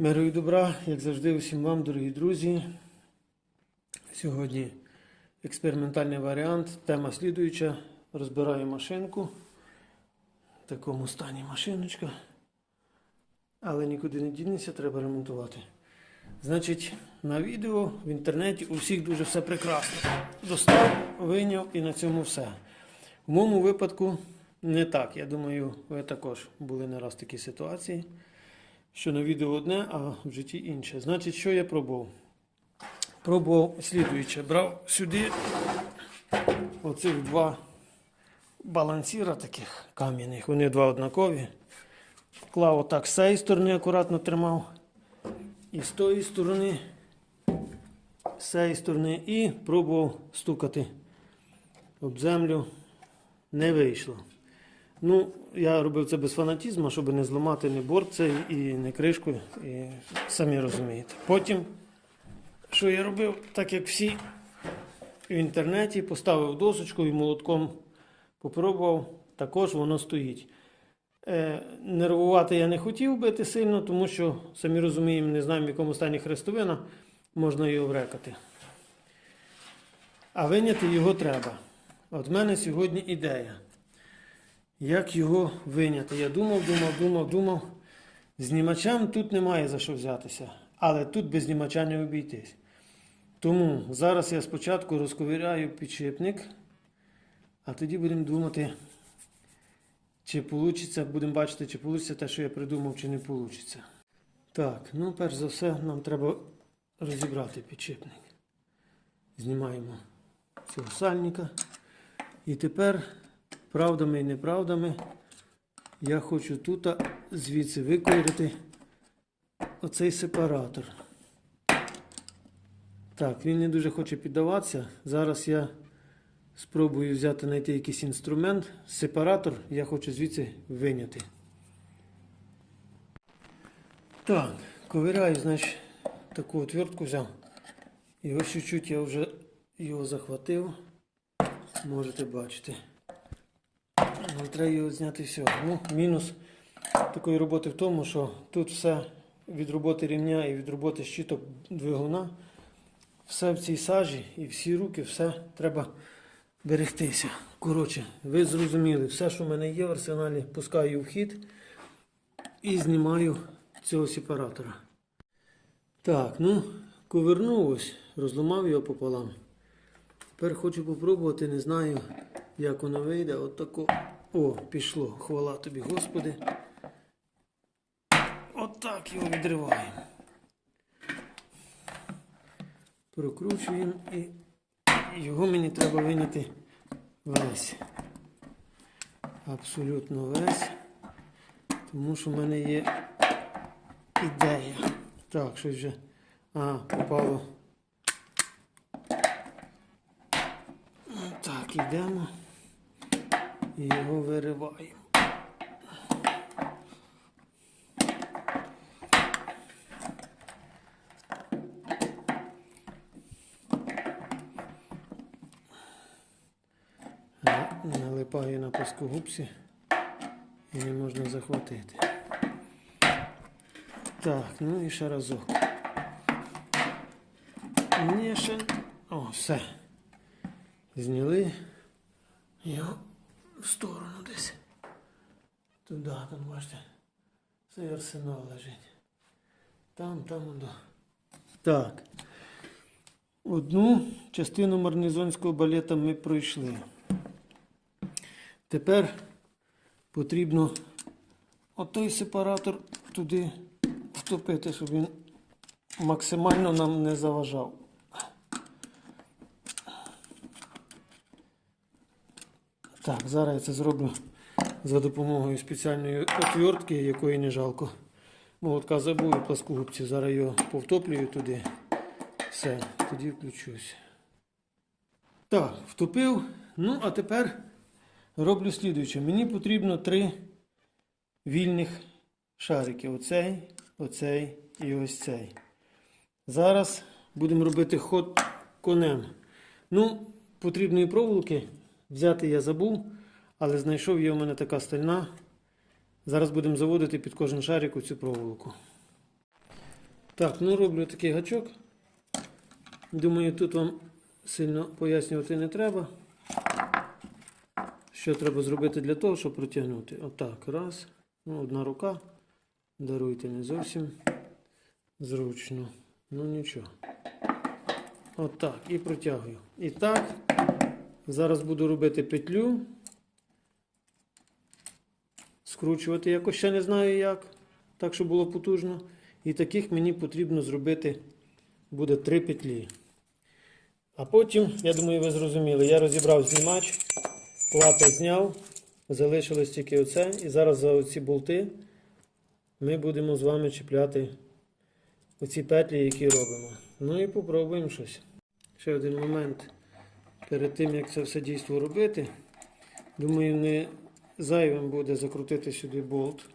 Миру і добра, як завжди, усім вам, дорогі друзі. Сьогодні експериментальний варіант. Тема слідуюча. Розбираю машинку. В такому стані машиночка. Але нікуди не дінеться, треба ремонтувати. Значить, на відео в інтернеті у всіх дуже все прекрасно. Достав, вийняв і на цьому все. В моєму випадку не так. Я думаю, ви також були не раз в такій ситуації що на відео одне, а в житті інше. Значить, що я пробував? Пробував слідуюче. Брав сюди оцих два балансіра таких кам'яних. Вони два однакові. Клав отак з цієї сторони акуратно тримав. І з тої сторони, з цієї сторони, і пробував стукати об землю. Не вийшло. Ну, я робив це без фанатізму, щоб не зламати ні борт цей і не кришку, і самі розумієте. Потім, що я робив, так як всі в інтернеті, поставив досочку і молотком попробував, також воно стоїть. Е, нервувати я не хотів бити сильно, тому що, самі розуміємо, не знаємо, в якому стані хрестовина, можна її врекати. А виняти його треба. От в мене сьогодні ідея. Як його виняти? Я думав, думав, думав, думав. Знімачам тут немає за що взятися, але тут без знімача не обійтись. Тому зараз я спочатку розковиряю підшипник, а тоді будемо думати, чи вийде, будемо бачити, чи вийде те, що я придумав, чи не вийде. Так, ну перш за все, нам треба розібрати підшипник. Знімаємо цього сальника. І тепер правдами і неправдами я хочу тут звідси викорити оцей сепаратор. Так, він не дуже хоче піддаватися. Зараз я спробую взяти знайти якийсь інструмент. Сепаратор я хочу звідси виняти. Так, ковиряю, значить, таку отвертку взяв. І ось чуть-чуть я вже його захватив. Можете бачити. Але треба його зняти все. Ну, мінус такої роботи в тому, що тут все від роботи рівня і від роботи щиток двигуна, все в цій сажі і всі руки, все треба берегтися. Коротше, ви зрозуміли, все, що в мене є в арсеналі, пускаю в хід і знімаю цього сепаратора. Так, ну, ковернув ось, розламав його пополам. Тепер хочу попробувати, не знаю, як воно вийде. От тако. О, пішло. Хвала тобі, Господи. От так його відриваємо. Прокручуємо і його мені треба виняти весь. Абсолютно весь. Тому що в мене є ідея. Так, щось вже. А, попало. Так, йдемо і його вириваємо. Налипає на плоскогубці і не можна захватити. Так, ну і ще разок. Ні, ще... О, все. Зняли його в сторону десь. Туди, там бачите. Цей арсенал лежить. Там, там, воно. Так. Одну частину марнізонського балета ми пройшли. Тепер потрібно отой сепаратор туди втопити, щоб він максимально нам не заважав. Так, зараз я це зроблю за допомогою спеціальної отвертки, якої не жалко. Молотка забув і пласкогубці. Зараз його повтоплюю туди. Все, тоді включусь. Так, втопив. Ну, а тепер роблю слідуюче. Мені потрібно три вільних шарики. Оцей, оцей і ось цей. Зараз будемо робити ход конем. Ну, потрібної проволоки взяти я забув, але знайшов є у мене така стальна. Зараз будемо заводити під кожен шарик у цю проволоку. Так, ну роблю такий гачок. Думаю, тут вам сильно пояснювати не треба. Що треба зробити для того, щоб протягнути? Отак, раз. Ну, одна рука. Даруйте не зовсім зручно. Ну нічого. Отак. І протягую. І так. Зараз буду робити петлю. Скручувати якось ще не знаю як. Так, щоб було потужно. І таких мені потрібно зробити буде три петлі. А потім, я думаю, ви зрозуміли, я розібрав знімач, лапи зняв, залишилось тільки оце. І зараз за оці болти ми будемо з вами чіпляти оці петлі, які робимо. Ну і попробуємо щось. Ще один момент. Перед тим, як це все дійство робити, думаю, не зайвим буде закрутити сюди болт.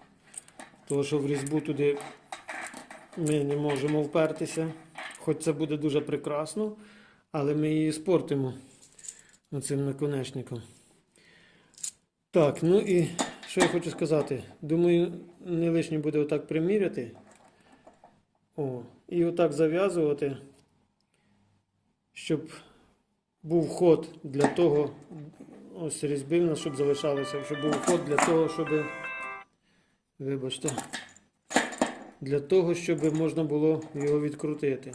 Тому що в різьбу туди ми не можемо впертися. Хоч це буде дуже прекрасно, але ми її спортимо цим наконечником. Так, ну і що я хочу сказати? Думаю, не лишнє буде отак приміряти. О, і отак зав'язувати, щоб був ход для того, ось різьби нас, щоб залишалося, щоб був ход для того, щоб. Вибачте. Для того, щоб можна було його відкрутити.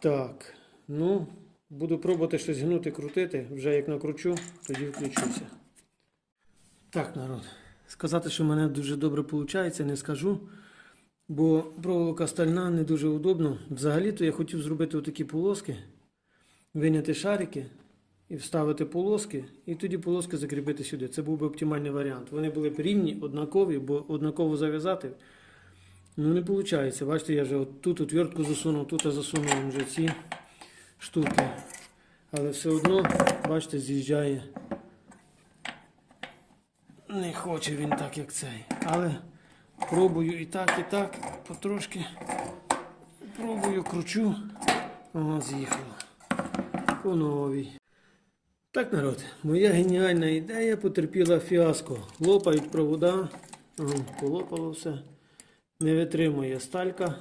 Так, ну, буду пробувати щось гнути, крутити. Вже як накручу, тоді включуся. Так, народ. Сказати, що в мене дуже добре виходить, не скажу. Бо проволока стальна не дуже удобно. Взагалі-то я хотів зробити отакі полоски, виняти шарики і вставити полоски, і тоді полоски закріпити сюди. Це був би оптимальний варіант. Вони були б рівні, однакові, бо однаково зав'язати. Ну не виходить. Бачите, я вже от тут отвертку засунув, тут я засунув вже ці штуки. Але все одно, бачите, з'їжджає. Не хоче він так, як цей. Але пробую і так, і так, потрошки. Пробую, кручу. О, з'їхало. По новій. Так, народ, моя геніальна ідея потерпіла фіаско. Лопають провода. Полопало все. Не витримує сталька.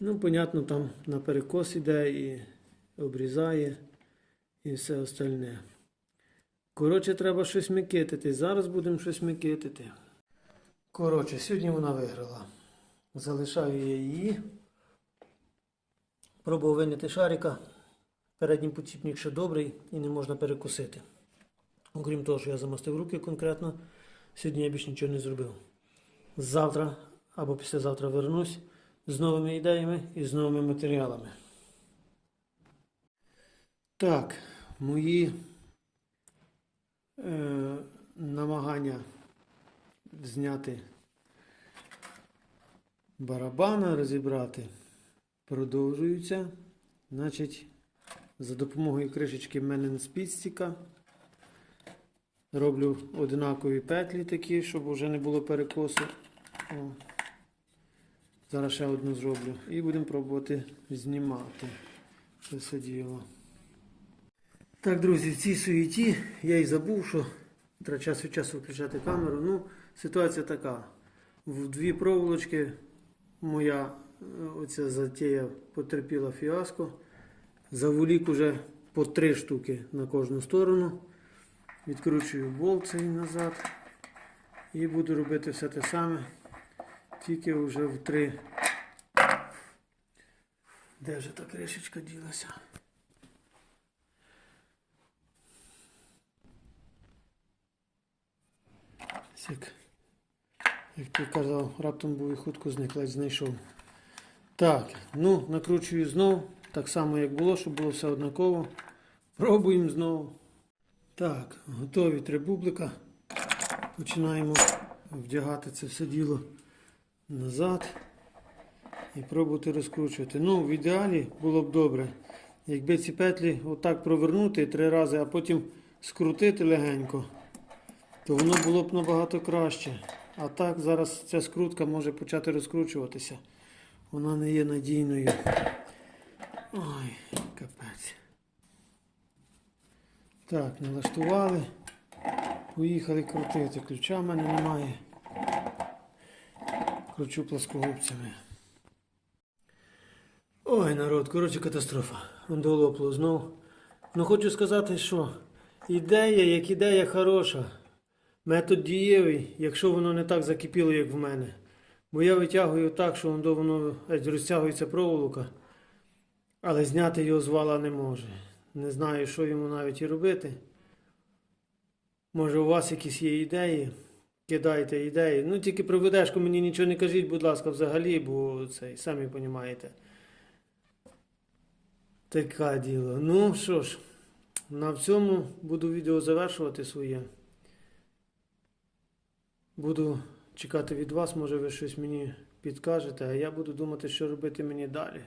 Ну, понятно, там на перекос іде і обрізає і все остальне. Коротше, треба щось микитити. Зараз будемо щось микитити. Коротше, сьогодні вона виграла. Залишаю я її. Пробував виняти шарика. Передній поціпник ще добрий і не можна перекусити. Окрім того, що я замастив руки конкретно, сьогодні я більше нічого не зробив. Завтра або післязавтра вернусь з новими ідеями і з новими матеріалами. Так, мої е, намагання зняти барабана, розібрати, продовжуються. Значить, за допомогою кришечки Менен Спідстіка роблю одинакові петлі такі, щоб вже не було перекосу. О. Зараз ще одну зроблю. І будемо пробувати знімати це все діло. Так, друзі, в цій суєті я й забув, що треба час від часу включати камеру. Ну, ситуація така. В дві проволочки моя е, оця затія потерпіла фіаско. Заволік уже по три штуки на кожну сторону. Відкручую болт цей назад. І буду робити все те саме. Тільки вже в три. Де вже та кришечка ділася? Як, як ти казав, раптом був і хутко зник, ледь знайшов. Так, ну, накручую знову, так само як було, щоб було все однаково. Пробуємо знову. Так, готові три бублика. Починаємо вдягати це все діло назад і пробувати розкручувати. Ну, в ідеалі було б добре, якби ці петлі отак провернути три рази, а потім скрутити легенько, то воно було б набагато краще. А так зараз ця скрутка може почати розкручуватися. Вона не є надійною. Ой, капець. Так, налаштували. Поїхали крутити. Ключа в мене немає. Кручу плоскогубцями. Ой, народ, коротше, катастрофа. Долопло знов. Ну хочу сказати, що ідея, як ідея хороша. Метод дієвий, якщо воно не так закипіло, як в мене. Бо я витягую так, що воно, воно розтягується проволока, але зняти його з вала не може. Не знаю, що йому навіть і робити. Може, у вас якісь є ідеї? Кидайте ідеї. Ну, тільки про ведешку мені нічого не кажіть, будь ласка, взагалі, бо це самі розумієте. Таке діло. Ну що ж, на цьому буду відео завершувати своє. Буду чекати від вас, може ви щось мені підкажете, а я буду думати, що робити мені далі.